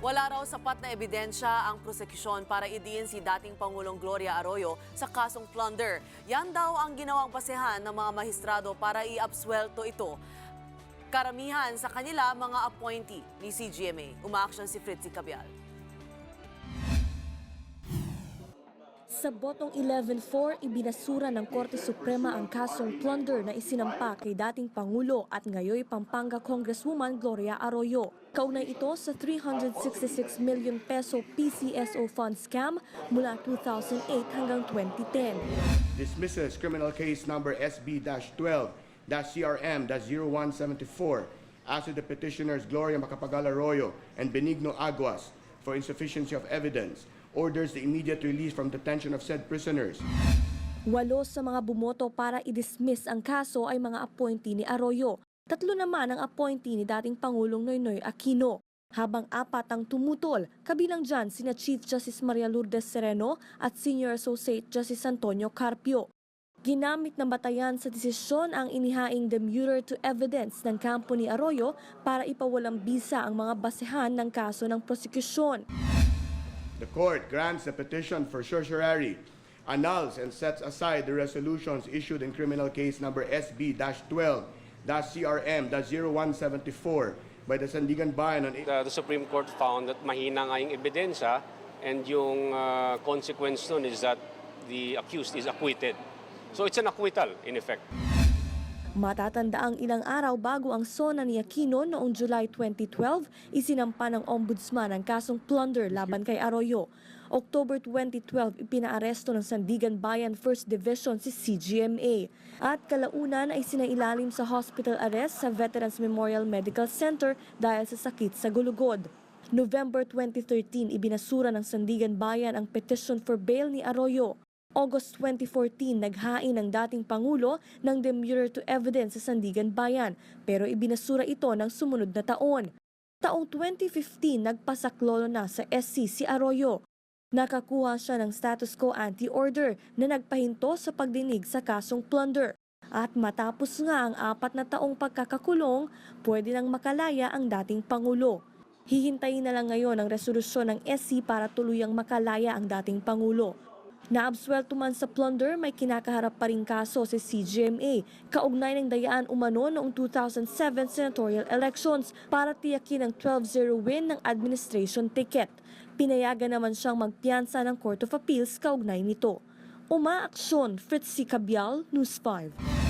Wala raw sapat na ebidensya ang prosekusyon para idiin si dating Pangulong Gloria Arroyo sa kasong plunder. Yan daw ang ginawang basehan ng mga mahistrado para iabsuelto ito. Karamihan sa kanila mga appointee ni CGMA. Umaaksyon si Fritzy Cabial. Sa botong 11-4, ibinasura ng Korte Suprema ang kasong plunder na isinampa kay dating Pangulo at ngayoy Pampanga Congresswoman Gloria Arroyo. Kaunay ito sa 366 million peso PCSO fund scam mula 2008 hanggang 2010. dismisses criminal case number SB-12-CRM-0174 as to the petitioners Gloria Macapagal Arroyo and Benigno Aguas for insufficiency of evidence, orders the immediate release from detention of said prisoners. Walo sa mga bumoto para i-dismiss ang kaso ay mga appointee ni Arroyo. Tatlo naman ang appointee ni dating Pangulong Noynoy Aquino. Habang apat ang tumutol, kabilang dyan sina Chief Justice Maria Lourdes Sereno at Senior Associate Justice Antonio Carpio. Ginamit ng batayan sa desisyon ang inihaing demurrer to evidence ng kampo ni Arroyo para ipawalang bisa ang mga basehan ng kaso ng prosekusyon. The court grants the petition for certiorari, annuls and sets aside the resolutions issued in criminal case number SB-12-CRM-0174 by the Sandigan Bayan on The, the Supreme Court found that mahina nga yung ebidensya and yung uh, consequence nun is that the accused is acquitted. So it's an acquittal in effect. Matatanda ang ilang araw bago ang sona ni Aquino noong July 2012, isinampa ng ombudsman ang kasong plunder laban kay Arroyo. October 2012, ipinaaresto ng Sandigan Bayan First Division si CGMA. At kalaunan ay sinailalim sa hospital arrest sa Veterans Memorial Medical Center dahil sa sakit sa gulugod. November 2013, ibinasura ng Sandigan Bayan ang petition for bail ni Arroyo. August 2014, naghain ng dating Pangulo ng demurrer to evidence sa Sandigan Bayan pero ibinasura ito ng sumunod na taon. Taong 2015, nagpasaklolo na sa SC si Arroyo. Nakakuha siya ng status quo anti-order na nagpahinto sa pagdinig sa kasong plunder. At matapos nga ang apat na taong pagkakakulong, pwede nang makalaya ang dating Pangulo. Hihintayin na lang ngayon ang resolusyon ng SC para tuluyang makalaya ang dating Pangulo. Naabswelto man sa plunder, may kinakaharap pa rin kaso si CGMA, kaugnay ng dayaan umano noong 2007 senatorial elections para tiyakin ang 12-0 win ng administration ticket. Pinayagan naman siyang magpiyansa ng Court of Appeals kaugnay nito. Umaaksyon, Fritzy Cabial, News 5.